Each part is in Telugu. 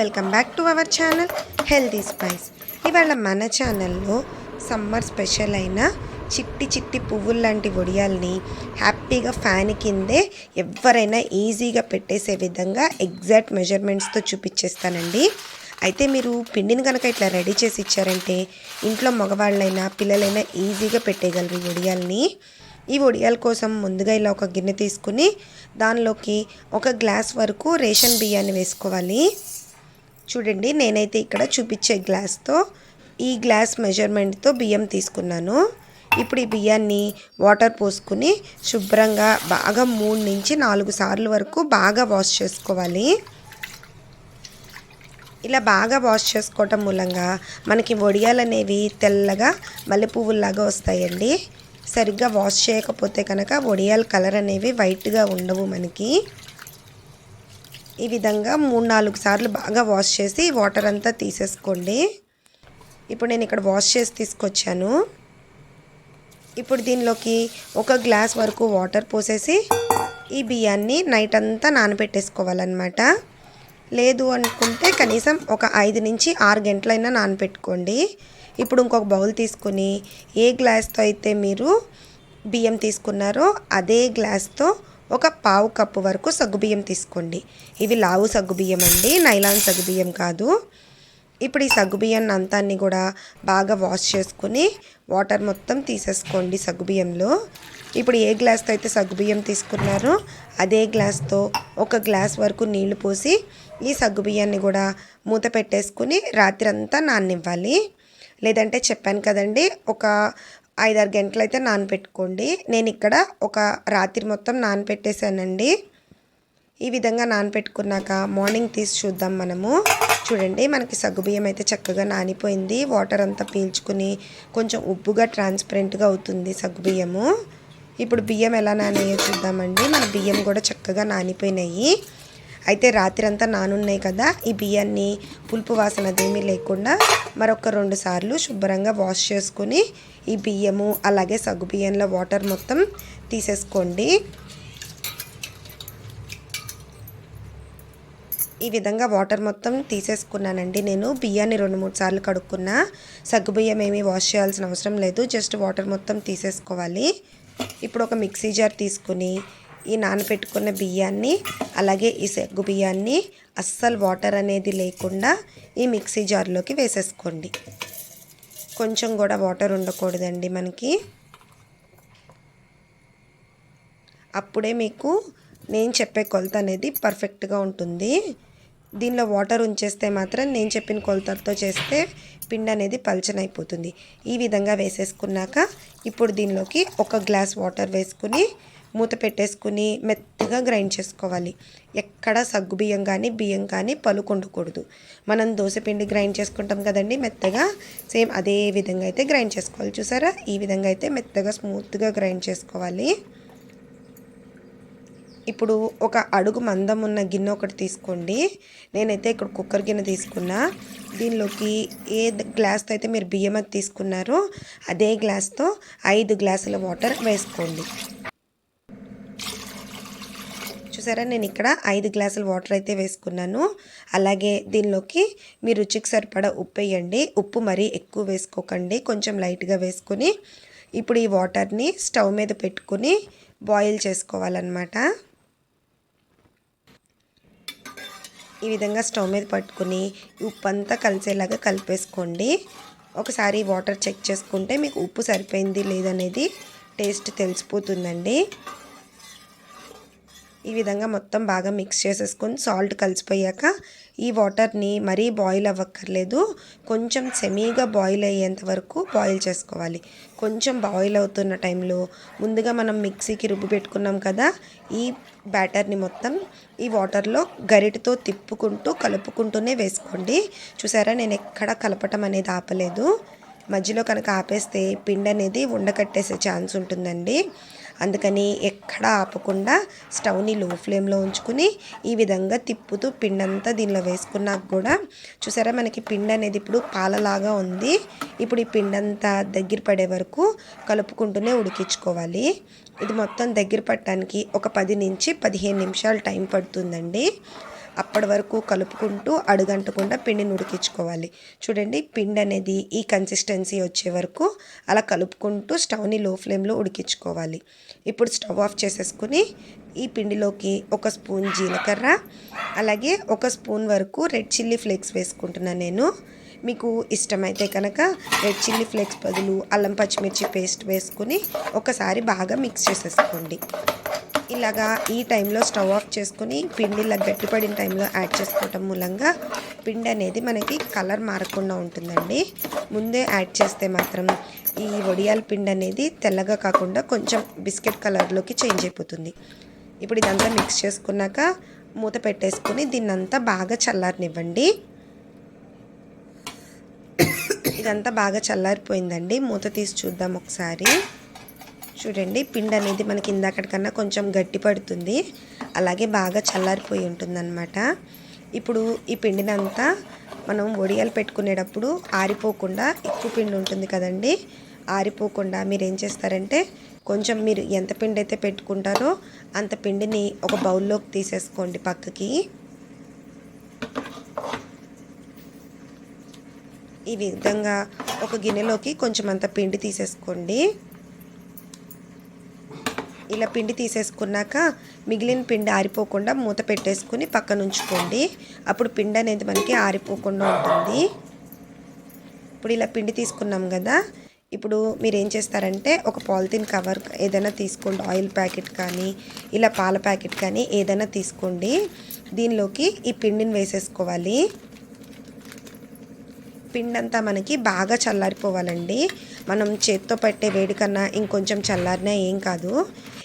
Welcome back to our channel healthy spice. ఇవాళ మన ఛానల్లో సమ్మర్ స్పెషల్ అయిన చిట్టి చిట్టి పువ్వులు లాంటి వడియాల్ని హ్యాపీగా ఫ్యాన్ కిందే ఎవరైనా ఈజీగా పెట్టేసే విధంగా ఎగ్జాక్ట్ మెజర్మెంట్స్తో చూపించేస్తానండి. అయితే మీరు పిండిని కనుక ఇట్లా రెడీ చేసి ఇచ్చారంటే ఇంట్లో మగవాళ్ళైనా పిల్లలైనా ఈజీగా పెట్టేయగలరు ఈ వడియాల్ని. ఈ వడియాల కోసం ముందుగా ఇలా ఒక గిన్నె తీసుకుని దానిలోకి ఒక గ్లాస్ వరకు రేషన్ బియ్యాన్ని వేసుకోవాలి. చూడండి నేనైతే ఇక్కడ చూపించే గ్లాస్తో ఈ గ్లాస్ మెజర్మెంట్తో బియ్యం తీసుకున్నాను. ఇప్పుడు ఈ బియ్యాన్ని వాటర్ పోసుకుని శుభ్రంగా బాగా మూడు నుంచి నాలుగు సార్లు వరకు బాగా వాష్ చేసుకోవాలి. ఇలా బాగా వాష్ చేసుకోవటం మూలంగా మనకి వడియాలు అనేవి తెల్లగా మల్లెపువ్వులాగా వస్తాయండి. సరిగ్గా వాష్ చేయకపోతే కనుక వడియాల కలర్ అనేవి వైట్గా ఉండవు మనకి. ఈ విధంగా మూడు నాలుగు సార్లు బాగా వాష్ చేసి వాటర్ అంతా తీసేసుకోండి. ఇప్పుడు నేను ఇక్కడ వాష్ చేసి తీసుకొచ్చాను. ఇప్పుడు దీనిలోకి ఒక గ్లాస్ వరకు వాటర్ పోసేసి ఈ బియ్యాన్ని నైట్ అంతా నానబెట్టేసుకోవాలన్నమాట. లేదు అనుకుంటే కనీసం ఒక ఐదు నుంచి ఆరు గంటలైనా నానబెట్టుకోండి. ఇప్పుడు ఇంకొక బౌల్ తీసుకొని ఏ గ్లాస్తో అయితే మీరు బియ్యం తీసుకున్నారో అదే గ్లాస్తో ఒక పావు కప్పు వరకు సగ్గుబియ్యం తీసుకోండి. ఇవి లావు సగ్గుబియ్యం అండి నైలాన్ సగ్గుబియ్యం కాదు. ఇప్పుడు ఈ సగ్గుబియ్యాన్ని అంతాన్ని కూడా బాగా వాష్ చేసుకుని వాటర్ మొత్తం తీసేసుకోండి సగ్గుబియ్యంలో ఇప్పుడు ఏ గ్లాస్తో అయితే సగ్గుబియ్యం తీసుకున్నారో అదే గ్లాస్తో ఒక గ్లాస్ వరకు నీళ్ళు పోసి ఈ సగ్గుబియ్యాన్ని కూడా మూత పెట్టేసుకుని రాత్రి అంతా నాననివ్వాలి. లేదంటే చెప్పాను కదండి ఒక ఐదారు గంటలు అయితే నానపెట్టుకోండి. నేను ఇక్కడ ఒక రాత్రి మొత్తం నానపెట్టేశానండి. ఈ విధంగా నానపెట్టుకున్నాక మార్నింగ్ తీసి చూద్దాం మనము. చూడండి మనకి సగ్గుబియ్యం అయితే చక్కగా నానిపోయింది. వాటర్ అంతా పీల్చుకుని కొంచెం ఉప్పుగా ట్రాన్స్పరెంట్గా అవుతుంది సగ్గుబియ్యము ఇప్పుడు బియ్యం ఎలా నానేయో చూద్దామండి. మన బియ్యం కూడా చక్కగా నానిపోయినాయి. అయితే రాత్రి అంతా నానున్నాయి కదా ఈ బియ్యాన్ని పులుపు వాసన అదేమీ లేకుండా మరొక రెండు సార్లు శుభ్రంగా వాష్ చేసుకుని ఈ బియ్యము అలాగే సగ్గు బియ్యంలో వాటర్ మొత్తం తీసేసుకోండి. ఈ విధంగా వాటర్ మొత్తం తీసేసుకున్నానండి నేను. బియ్యాన్ని రెండు మూడు సార్లు కడుక్కున్నా. సగ్గు బియ్యం ఏమీ వాష్ చేయాల్సిన అవసరం లేదు. జస్ట్ వాటర్ మొత్తం తీసేసుకోవాలి. ఇప్పుడు ఒక మిక్సీ జార్ తీసుకుని ఈ నానబెట్టుకున్న బియ్యాన్ని అలాగే ఈ సెగ్గు బియ్యాన్ని అస్సలు వాటర్ అనేది లేకుండా ఈ మిక్సీ జార్లోకి వేసేసుకోండి. కొంచెం కూడా వాటర్ ఉండకూడదండి మనకి. అప్పుడే మీకు నేను చెప్పే కొలత అనేది పర్ఫెక్ట్గా ఉంటుంది. దీనిలో వాటర్ ఉంచేస్తే మాత్రం నేను చెప్పిన కొలతలతో చేస్తే పిండి అనేది పలచనైపోతుంది. ఈ విధంగా వేసేసుకున్నాక ఇప్పుడు దీనిలోకి ఒక గ్లాస్ వాటర్ వేసుకుని మూత పెట్టేసుకుని మెత్తగా గ్రైండ్ చేసుకోవాలి. ఎక్కడ సగ్గు బియ్యం కానీ బియ్యం కానీ పలుకుండకూడదు మనం పిండి గ్రైండ్ చేసుకుంటాం కదండి మెత్తగా. సేమ్ అదే విధంగా అయితే గ్రైండ్ చేసుకోవాలి. చూసారా? ఈ విధంగా అయితే మెత్తగా స్మూత్గా గ్రైండ్ చేసుకోవాలి. ఇప్పుడు ఒక అడుగు మందం ఉన్న గిన్నె ఒకటి తీసుకోండి. నేనైతే ఇక్కడ కుక్కర్ గిన్నె తీసుకున్నా. దీనిలోకి ఏ గ్లాస్తో అయితే మీరు బియ్యం అది తీసుకున్నారో అదే గ్లాస్తో ఐదు గ్లాసుల వాటర్ వేసుకోండి. చూసారా? నేను ఇక్కడ ఐదు గ్లాసులు వాటర్ అయితే వేసుకున్నాను. అలాగే దీనిలోకి మీ రుచికి సరిపడా ఉప్పు వేయండి. ఉప్పు మరీ ఎక్కువ వేసుకోకండి. కొంచెం లైట్గా వేసుకొని ఇప్పుడు ఈ వాటర్ని స్టవ్ మీద పెట్టుకుని బాయిల్ చేసుకోవాలన్నమాట. ఈ విధంగా స్టవ్ మీద పట్టుకుని ఉప్పు అంతా కలిసేలాగా కలిపేసుకోండి. ఒకసారి వాటర్ చెక్ చేసుకుంటే మీకు ఉప్పు సరిపోయింది లేదనేది టేస్ట్ తెలిసిపోతుందండి. ఈ విధంగా మొత్తం బాగా మిక్స్ చేసేసుకొని సాల్ట్ కలిసిపోయాక ఈ వాటర్ని మరీ బాయిల్ అవ్వక్కర్లేదు. కొంచెం సెమీగా బాయిల్ అయ్యేంత వరకు బాయిల్ చేసుకోవాలి. కొంచెం బాయిల్ అవుతున్న టైంలో ముందుగా మనం మిక్సీకి రుబ్బు పెట్టుకున్నాం కదా ఈ బ్యాటర్ని మొత్తం ఈ వాటర్లో గరిటతో తిప్పుకుంటూ కలుపుకుంటూనే వేసుకోండి. చూసారా నేను ఎక్కడ కలపటం అనేది ఆపలేదు. మధ్యలో కనుక ఆపేస్తే పిండి అనేది ఉండకట్టేసే ఛాన్స్ ఉంటుందండి. అందుకని ఎక్కడ ఆపకుండా స్టవ్ని లో ఫ్లేమ్లో ఉంచుకుని ఈ విధంగా తిప్పుతూ పిండి అంతా దీనిలో వేసుకున్నాక కూడా చూసారా మనకి పిండి అనేది ఇప్పుడు పాలలాగా ఉంది. ఇప్పుడు ఈ పిండి అంతా దగ్గర పడే వరకు కలుపుకుంటూనే ఉడికించుకోవాలి. ఇది మొత్తం దగ్గర పట్టడానికి ఒక పది నుంచి పదిహేను నిమిషాలు టైం పడుతుందండి. అప్పటి వరకు కలుపుకుంటూ అడుగంటకుండా పిండిని ఉడికించుకోవాలి చూడండి పిండి అనేది ఈ కన్సిస్టెన్సీ వచ్చే వరకు అలా కలుపుకుంటూ స్టవ్ని లో ఫ్లేమ్లో ఉడికించుకోవాలి. ఇప్పుడు స్టవ్ ఆఫ్ చేసేసుకుని ఈ పిండిలోకి ఒక స్పూన్ జీలకర్ర అలాగే ఒక స్పూన్ వరకు రెడ్ చిల్లీ ఫ్లేక్స్ వేసుకుంటున్నాను నేను. మీకు ఇష్టమైతే కనుక రెడ్ చిల్లీ ఫ్లేక్స్ బదులు అల్లం పచ్చిమిర్చి పేస్ట్ వేసుకుని ఒకసారి బాగా మిక్స్ చేసేసుకోండి. ఇలాగా ఈ టైంలో స్టవ్ ఆఫ్ చేసుకుని పిండి ఇలా గట్టిపడిన టైంలో యాడ్ చేసుకోవటం మూలంగా పిండి అనేది మనకి కలర్ మారకుండా ఉంటుందండి. ముందే యాడ్ చేస్తే మాత్రం ఈ వడియాల పిండి అనేది తెల్లగా కాకుండా కొంచెం బిస్కెట్ కలర్లోకి చేంజ్ అయిపోతుంది. ఇప్పుడు ఇదంతా మిక్స్ చేసుకున్నాక మూత పెట్టేసుకుని దీన్నంతా బాగా చల్లారనివ్వండి. ఇదంతా బాగా చల్లారిపోయిందండి. మూత తీసి చూద్దాం ఒకసారి. చూడండి పిండి అనేది మనకి ఇందాకటికన్నా కొంచెం గట్టి పడుతుంది. అలాగే బాగా చల్లారిపోయి ఉంటుందన్నమాట. ఇప్పుడు ఈ పిండినంతా మనం వడియాలు పెట్టుకునేటప్పుడు ఆరిపోకుండా ఎక్కువ పిండి ఉంటుంది కదండి ఆరిపోకుండా మీరు ఏం చేస్తారంటే కొంచెం మీరు ఎంత పిండి అయితే పెట్టుకుంటారో అంత పిండిని ఒక బౌల్లోకి తీసేసుకోండి పక్కకి. ఈ విధంగా ఒక గిన్నెలోకి కొంచెం అంత పిండి తీసేసుకోండి. ఇలా పిండి తీసేసుకున్నాక మిగిలిన పిండి ఆరిపోకుండా మూత పెట్టేసుకుని పక్కన ఉంచుకోండి. అప్పుడు పిండి అనేది మనకి ఆరిపోకుండా ఉంటుంది. ఇప్పుడు ఇలా పిండి తీసుకున్నాం కదా. ఇప్పుడు మీరు ఏం చేస్తారంటే ఒక పాలిథిన్ కవర్ ఏదైనా తీసుకోండి. ఆయిల్ ప్యాకెట్ కానీ ఇలా పాల ప్యాకెట్ కానీ ఏదైనా తీసుకోండి. దీనిలోకి ఈ పిండిని వేసేసుకోవాలి. పిండి అంతా మనకి బాగా చల్లారిపోవాలండి. మనం చేత్తో పట్టే వేడి కన్నా ఇంకొంచెం చల్లారినా ఏం కాదు.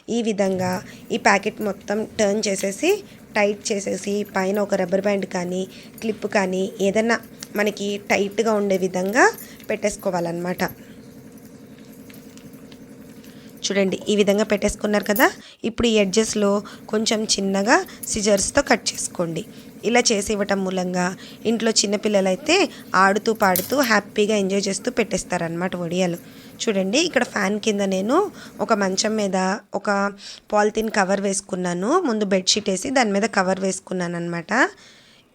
ఈ విధంగా ఈ ప్యాకెట్ మొత్తం టర్న్ చేసేసి టైట్ చేసేసి పైన ఒక రబ్బర్ బ్యాండ్ కానీ క్లిప్ కానీ ఏదైనా మనకి టైట్గా ఉండే విధంగా పెట్టేసుకోవాలన్నమాట. చూడండి ఈ విధంగా పెట్టేసుకున్నారు కదా? ఇప్పుడు ఈ ఎడ్జెస్లో కొంచెం చిన్నగా సిజర్స్తో కట్ చేసుకోండి. ఇలా చేసి ఇవ్వటం మూలంగా ఇంట్లో చిన్నపిల్లలైతే ఆడుతూ పాడుతూ హ్యాపీగా ఎంజాయ్ చేస్తూ పెట్టేస్తారనమాట వడియాలు చూడండి ఇక్కడ ఫ్యాన్ కింద నేను ఒక మంచం మీద ఒక పాలిథిన్ కవర్ వేసుకున్నాను. ముందు బెడ్షీట్ వేసి దాని మీద కవర్ వేసుకున్నాను అనమాట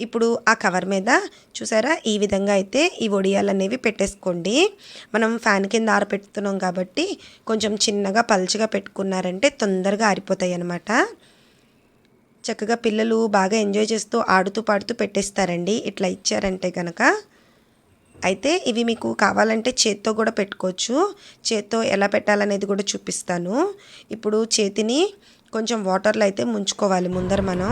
ఇప్పుడు ఆ కవర్ మీద చూసారా ఈ విధంగా అయితే ఈ ఒడియాలు అనేవి పెట్టేసుకోండి. మనం ఫ్యాన్ కింద ఆరపెడుతున్నాం కాబట్టి కొంచెం చిన్నగా పల్చగా పెట్టుకున్నారంటే తొందరగా ఆరిపోతాయి అన్నమాట చక్కగా పిల్లలు బాగా ఎంజాయ్ చేస్తూ ఆడుతూ పాడుతూ పెట్టేస్తారండి. ఇట్లా ఇచ్చారంటే కనుక అయితే ఇవి మీకు కావాలంటే చేత్తో కూడా పెట్టుకోవచ్చు. చేత్తో ఎలా పెట్టాలనేది కూడా చూపిస్తాను. ఇప్పుడు చేతిని కొంచెం వాటర్లో అయితే ముంచుకోవాలి ముందర మనం.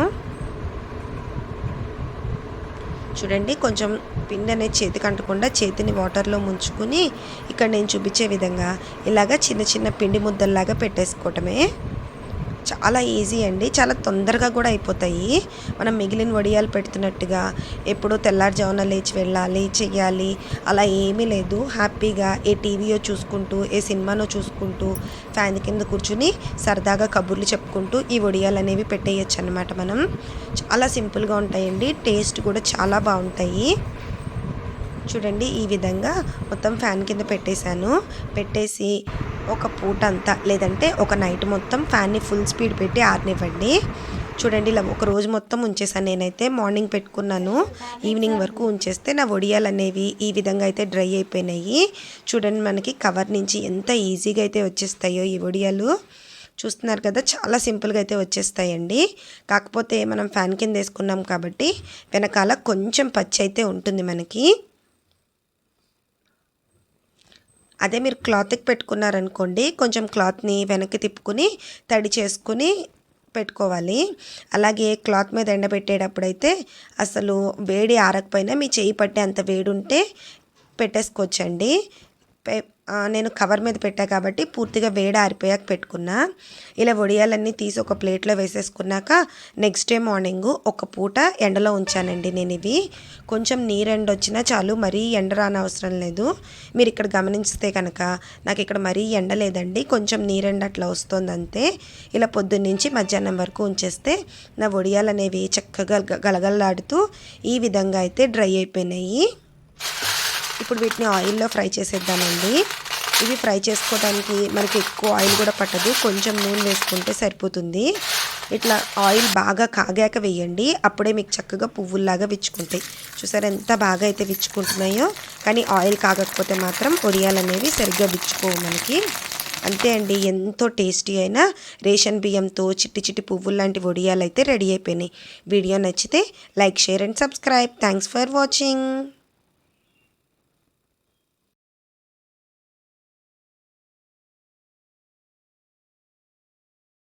చూడండి కొంచెం పిండి అనేది చేతికి అంటకుండా చేతిని వాటర్లో ముంచుకుని ఇక్కడ నేను చూపించే విధంగా ఇలాగ చిన్న చిన్న పిండి ముద్దల్లాగా పెట్టేసుకోవటమే. చాలా ఈజీ అండి. చాలా తొందరగా కూడా అయిపోతాయి. మనం మిగిలిన వడియాలు పెడుతున్నట్టుగా ఎప్పుడో తెల్లారుజామున లేచి వెళ్ళాలి చెయ్యాలి అలా ఏమీ లేదు. హ్యాపీగా ఏ టీవీయో చూసుకుంటూ ఏ సినిమానో చూసుకుంటూ ఫ్యాన్ కింద కూర్చుని సరదాగా కబుర్లు చెప్పుకుంటూ ఈ వడియాలు అనేవి పెట్టేయచ్చు అనమాట మనం. చాలా సింపుల్గా ఉంటాయండి. టేస్ట్ కూడా చాలా బాగుంటాయి. చూడండి ఈ విధంగా మొత్తం ఫ్యాన్ కింద పెట్టేశాను. పెట్టేసి ఒక పూట అంతా లేదంటే ఒక నైట్ మొత్తం ఫ్యాన్ని ఫుల్ స్పీడ్ పెట్టి ఆరనివ్వండి. చూడండి ఇలా ఒక రోజు మొత్తం ఉంచేసాను నేనైతే మార్నింగ్ పెట్టుకున్నాను. ఈవినింగ్ వరకు ఉంచేస్తే నా వడియాలు అనేవి ఈ విధంగా అయితే డ్రై అయిపోయినాయి. చూడండి మనకి కవర్ నుంచి ఎంత ఈజీగా అయితే వచ్చేస్తాయో ఈ వడియాలు. చూస్తున్నారు కదా చాలా సింపుల్గా అయితే వచ్చేస్తాయండి. కాకపోతే మనం ఫ్యాన్ కింద వేసుకున్నాం కాబట్టి వెనకాల కొంచెం పచ్చి అయితే ఉంటుంది మనకి. అదే మీరు క్లాత్కి పెట్టుకున్నారనుకోండి కొంచెం క్లాత్ని వెనక్కి తిప్పుకుని తడి చేసుకుని పెట్టుకోవాలి. అలాగే క్లాత్ మీద ఎండబెట్టేటప్పుడైతే అసలు వేడి ఆరకపోయినా మీ చేయి పట్టే అంత వేడి ఉంటే పెట్టేసుకోవచ్చండి నేను కవర్ మీద పెట్టా కాబట్టి పూర్తిగా వేడి ఆరిపోయాక పెట్టుకున్నా. ఇలా వడియాలన్నీ తీసి ఒక ప్లేట్లో వేసేసుకున్నాక నెక్స్ట్ డే మార్నింగ్ ఒక పూట ఎండలో ఉంచానండి నేను ఇవి. కొంచెం నీరెండ వచ్చినా చాలు మరీ ఎండ రానవసరం లేదు. మీరు ఇక్కడ గమనిస్తే కనుక నాకు ఇక్కడ మరీ ఎండ లేదండి కొంచెం నీరెండ అట్లా వస్తుంది అంతే. ఇలా పొద్దున్నుంచి మధ్యాహ్నం వరకు ఉంచేస్తే నా వడియాలు అనేవి చక్కగా గలగలలాడుతూ ఈ విధంగా అయితే డ్రై అయిపోయినాయి. ఇప్పుడు వీటిని ఆయిల్లో ఫ్రై చేసేద్దామండి. ఇవి ఫ్రై చేసుకోవడానికి మనకి ఎక్కువ ఆయిల్ కూడా పట్టదు. కొంచెం నూనె వేసుకుంటే సరిపోతుంది. ఇట్లా ఆయిల్ బాగా కాగాక వేయండి. అప్పుడే మీకు చక్కగా పువ్వుల్లాగా విచ్చుకుంటాయి. చూసారు ఎంత బాగా అయితే విచ్చుకుంటున్నాయో. కానీ ఆయిల్ కాగకపోతే మాత్రం వడియాలు అనేవి సరిగ్గా విచ్చుకోవు మనకి. అంతే అండి. ఎంతో టేస్టీ అయిన రేషన్ బియ్యంతో చిట్టి చిట్టి పువ్వులు లాంటి వడియాలు అయితే రెడీ అయిపోయినాయి. వీడియో నచ్చితే like share and subscribe. Thanks for watching.